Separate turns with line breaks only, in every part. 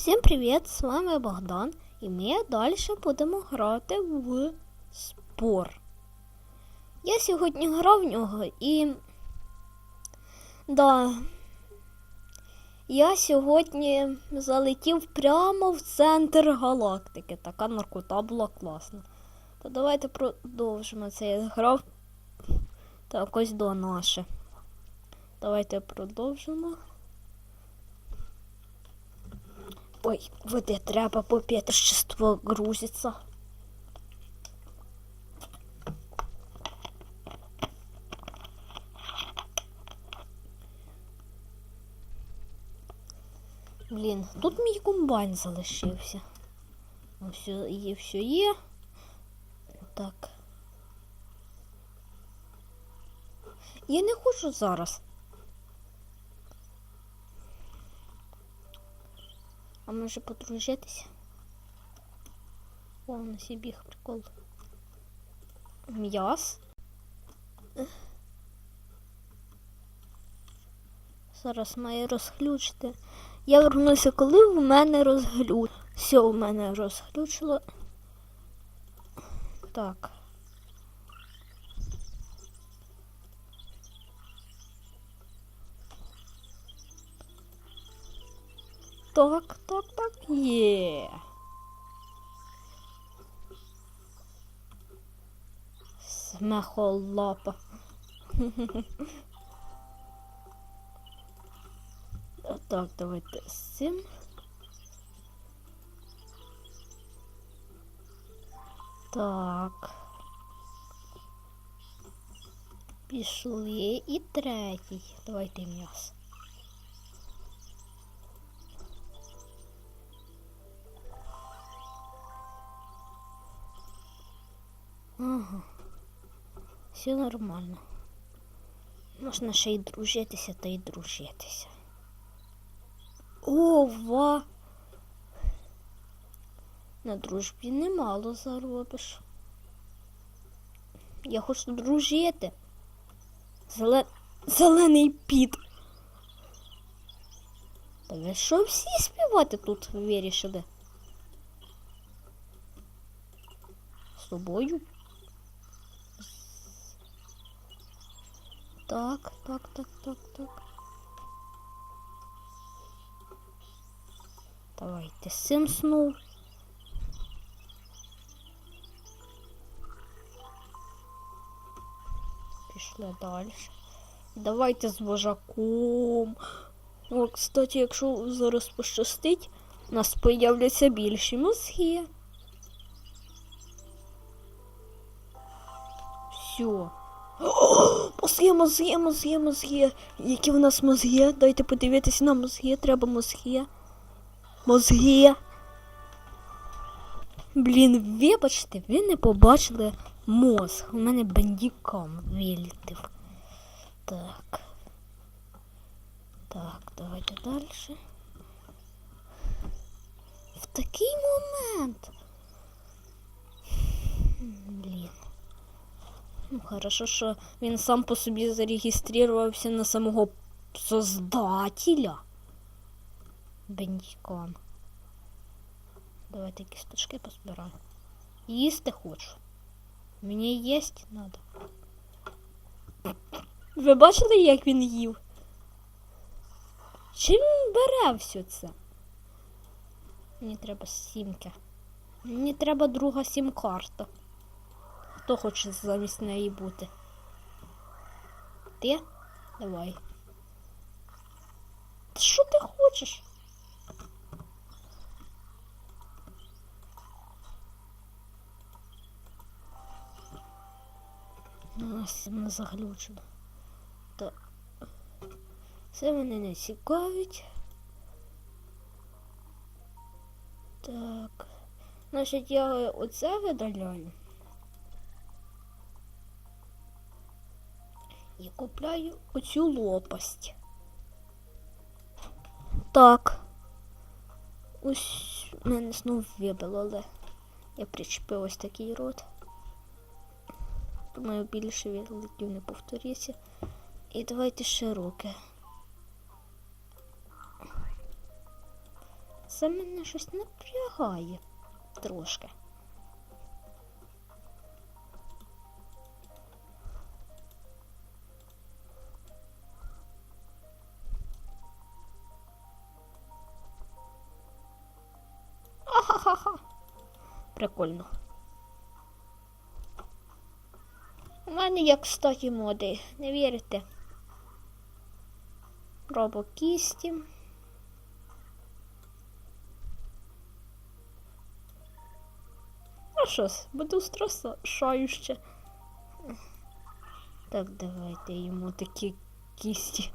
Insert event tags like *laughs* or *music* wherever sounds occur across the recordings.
Всім привіт! З вами Богдан, і ми далі будемо грати в спор. Я сьогодні грав в нього і. Да. Я сьогодні залетів прямо в центр галактики. Така наркота була класна. То давайте продовжимо це. Я грав так ось до наше. Давайте продовжимо. Ой, води треба попити, щество грузиться. Блін, тут мій комбайн залишився. Ось є, все є. Так. Я не хочу зараз. А може подружитися? О, на собі біг прикол. М'яс. Зараз має розглючити. Я вернуся, коли в мене розглю. Все у мене розглючило. Так. Так, так, так, є. Смехолапа. *laughs* Так, давайте з цим. Так. Пішли і третій. Давайте м'ясо. Ага. Все нормально. Можна ще й дружитися та й дружитися. Ова! На дружбі немало заробиш. Я хочу дружити. Зеле... Зелений піт. Та ви що всі співати тут вирішили? З тобою? Так, так, так, так, так. Давайте з. Пішли далі. Давайте з вожаком. О, кстати, якщо зараз пощастить, у нас появляться більші мозги. Все. Мозги, мозги, мозги, мозги. Які в нас мозги? Дайте подивитися на мозги, треба мозги. Мозги. Блін, вибачте, ви не побачили мозг. У мене бандіком вилітив. Так. Так, давайте далі. В такий момент. Блін. Ну, хорошо, що він сам по собі зареєструвався на самого создателя. Бендікон. Давайте кісточки позбираємо. Їсти хочу. Мені їсти треба. Ви бачили, як він їв? Чим він бере все це? Мені треба сімки. Мені треба друга сім-карта. Хто хоче замість неї бути? Ти? Давай. Та Що ти хочеш? У нас не заглючено. Та це мене не цікавить. Так. Значить, я оце видаляю. І купляю оцю лопасть. Так. Ось мене знов вибило, але я причепив ось такий рот. Думаю, більше відлетів не повторюся. І давайте руки. це мене щось напрягає трошки. Прикольно. У мене як кстати моди, не вірите? Робокісті. А що ж, буду страшающе. Так, давайте йому такі кісті.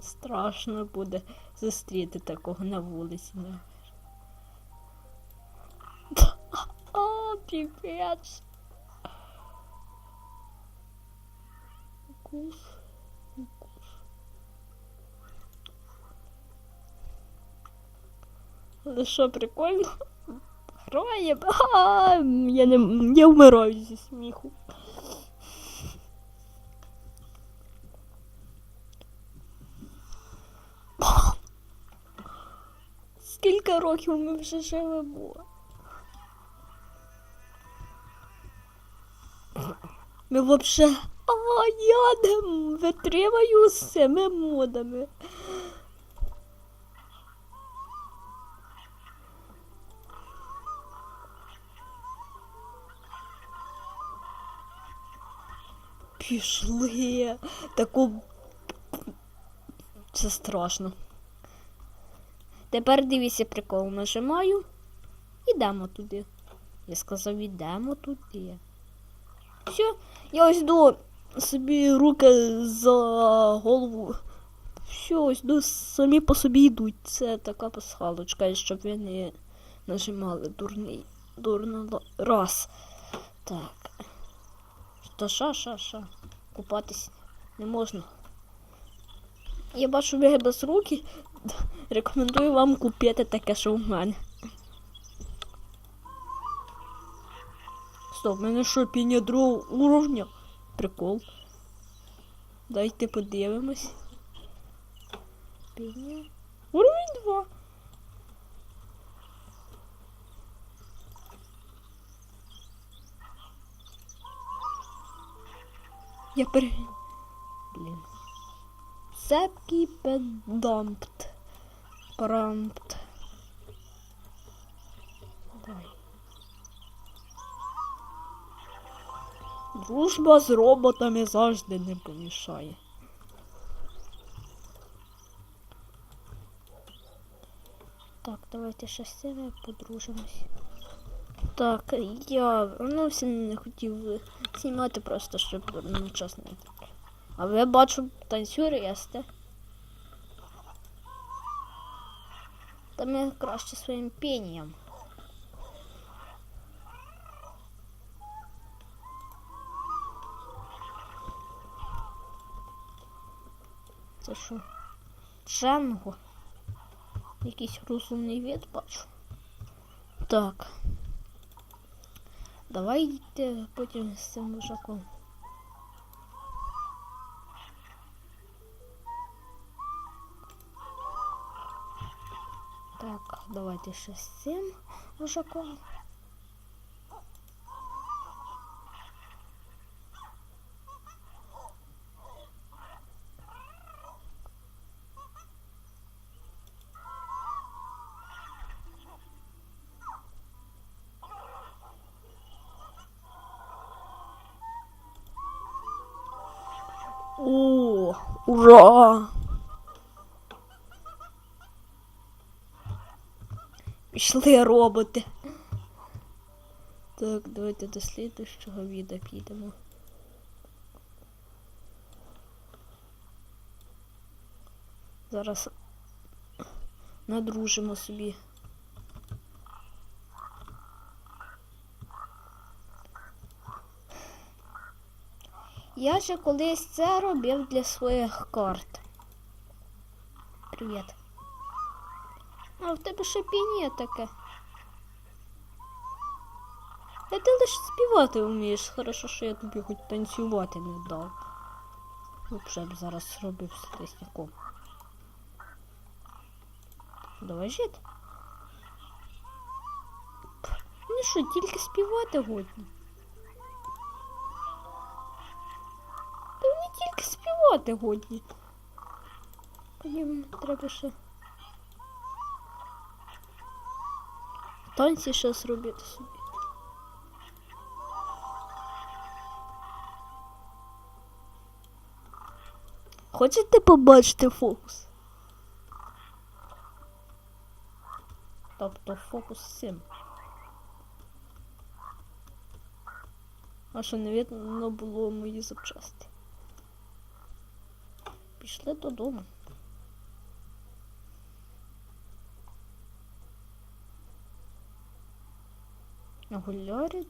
Страшно буде зустріти такого на вулиці. Піпець. Укус. Укус. Але що, прикольно? Граємо. А, я не я вмираю зі сміху. Скільки років ми вже живемо? Ми вообще. А я не витримаю з цими модами. Пішли. Таку. Це страшно. Тепер дивіться прикол. Нажимаю. Ідемо туди. Я сказав, ідемо туди. Все, я ось до собі руки за голову. Все, ось до самі по собі йдуть. Це така пасхалочка, щоб ви не нажимали дурний. Дурно раз. Так. Та ша, ша, ша. Купатись не можна. Я бачу ви без руки. Рекомендую вам купити таке, що в мене. В мене що, піння другого уровня? Прикол. Дайте подивимось. Піння. Уровень 2. Я пере... Блін. Цепкий педампт. Прампт. Давай. Дружба з роботами завжди не помішає. Так, давайте ще з цими подружимось. Так, я вернувся, не хотів знімати просто, щоб ну, час не. А ви бачу танцюри танцюристи. Та ми краще своїм пінням. Що? Джанго. Якийсь розумний від бачу. Так. Давайте потім з цим вожаком. Так, давайте ще з цим вожаком. О, ура! Пішли роботи. Так, давайте до слідущого відео підемо. Зараз надружимо собі. Я ще колись це робив для своїх карт. Привіт. А в тебе пінє таке. Та ти лише співати вмієш. Хорошо, що я тобі хоч танцювати не дав. Вже б зараз робив статистику. Давай жити. Вони що, тільки співати годні? Співати годні. Їм треба ще. Танці ще зробити собі. Хочете побачити фокус? Тобто фокус з. А що не видно було мої запчасти. Пішли додому. Нагулярили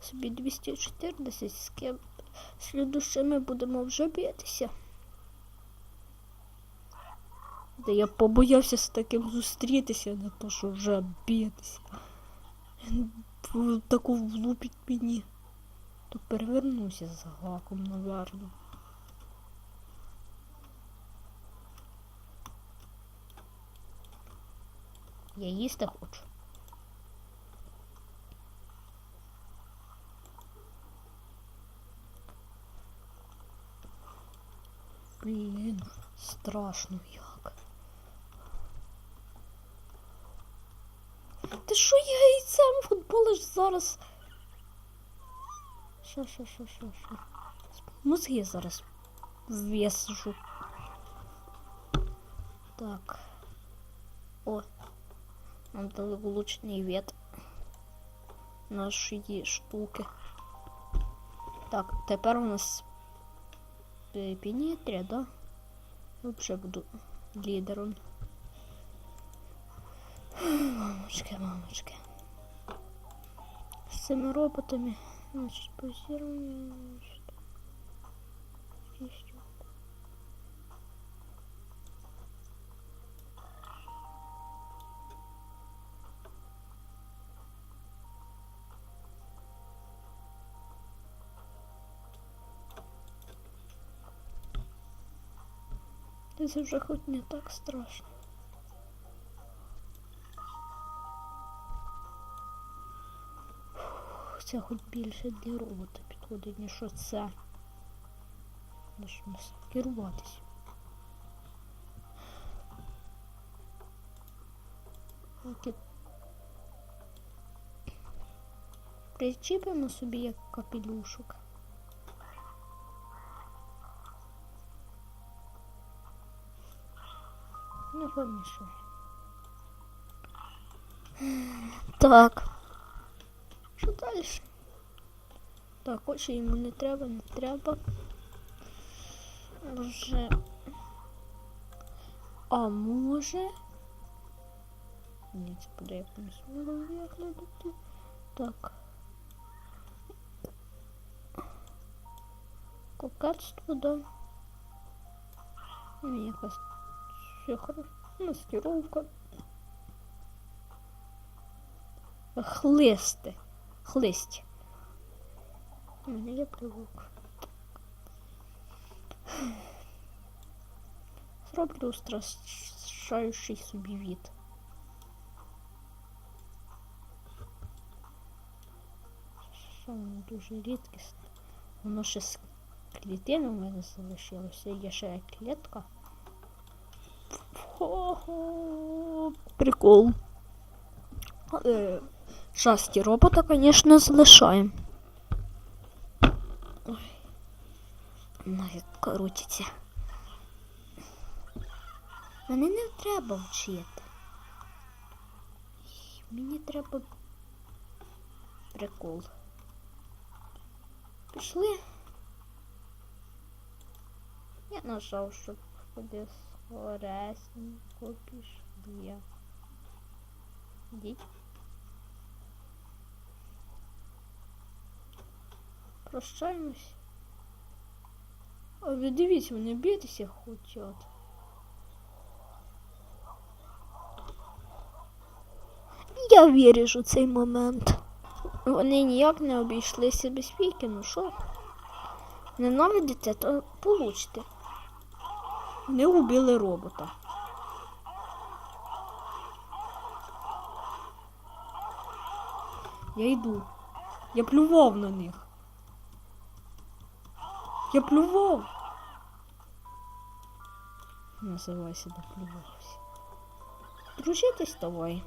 собі 214, з ким слідущими будемо вже битися. Та я побоявся з таким зустрітися, не то що вже битися. Він таку влупить мені. То перевернуся з гаком, наверно. Я їсти хочу. Блін, страшно як. Ти що яйцем футболиш зараз? Що, що, що, що, що? Мозги зараз ввесжу. Так. О, нам дали влучний вет нашої штуки. Так, тепер у нас е, Пінетря, да? Вообще буду лідером. Мамочки, мамочки. З цими роботами, значить, позируємо. Це вже хоч не так страшно. Фух, Це хоч більше для робота підходить, ніж оце. Лиш керуватись. Причіпимо собі як капелюшок. Не. Так. Що далі? Так, очі йому не треба, не треба. Вже. А може. Ні, це буде якось виглядати. Так. Кокетство, да. Ну, якась все хорошо. Маскировка. Хлисти. Хлисть. У мене є привук. Зроблю страшаючий собі від. Воно дуже рідкісне. Воно ще з клітини в мене залишилося. Є ще клітка. Прикол. Е, Часті робота, звісно, залишаємо. Ой. Як крутиться. Мене не треба вчити. Мені треба прикол. Пішли. Я нажав, щоб куди скоресенько пішли. Йдіть. Прощаємось. А ви дивіться, вони битися хочуть. Я вірю у цей момент. Вони ніяк не обійшлися без віки, ну що? Ненавидите, то получите. Вони убили робота. Я йду. Я плював на них. Я плював. Називайся доплювався. Дружитись давай.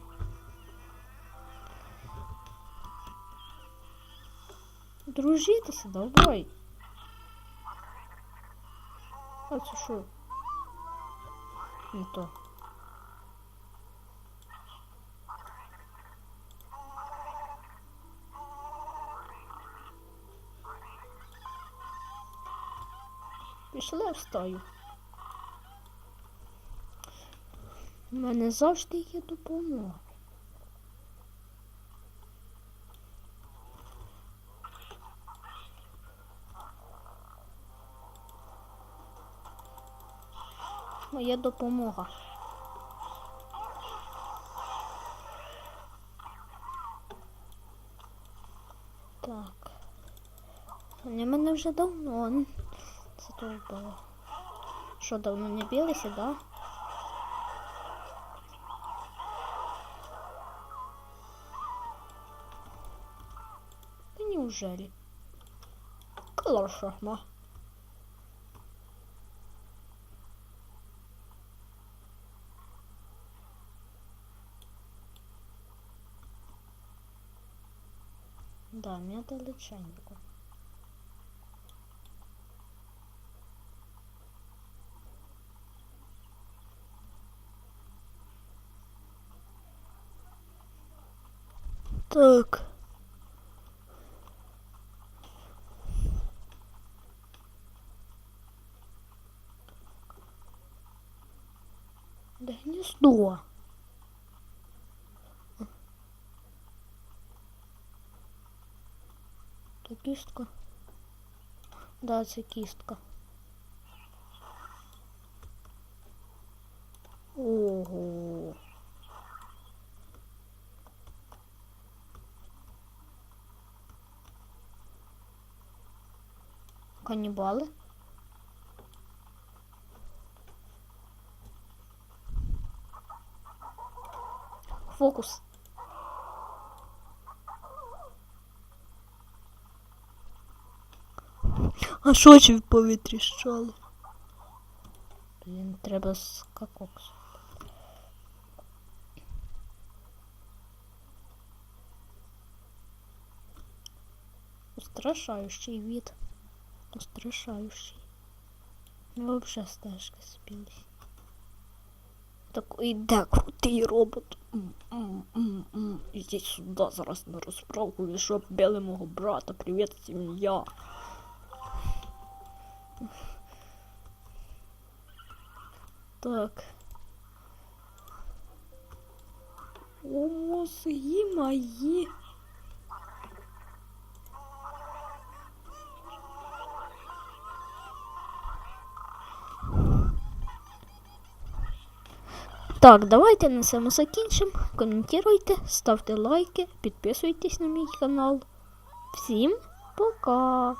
Дружитися давай. А це що? Не то. Пішли в стаю. У мене завжди є допомога. Моя допомога. Так. Вони мене вже давно. Це то було. Що, давно не білися, да? Да неужели? Клашахма. Да, мне далеченько. Так. Да гнездо. Це кістка. Да, це кістка. Ого. Каннибалы? Фокус. А що чи в повітрі щало? Блін, треба скакок. Устрашающий вид. Устрашающий. Ну, вообще стежка спілись. Так іде крутий робот. М-м-м-м. Ідіть сюди зараз на розправку, ви що били мого брата, привіт, сім'я. Так. О, мозги мої. Так, давайте на цьому закінчимо. Коментуйте, ставте лайки, підписуйтесь на мій канал. Всім пока!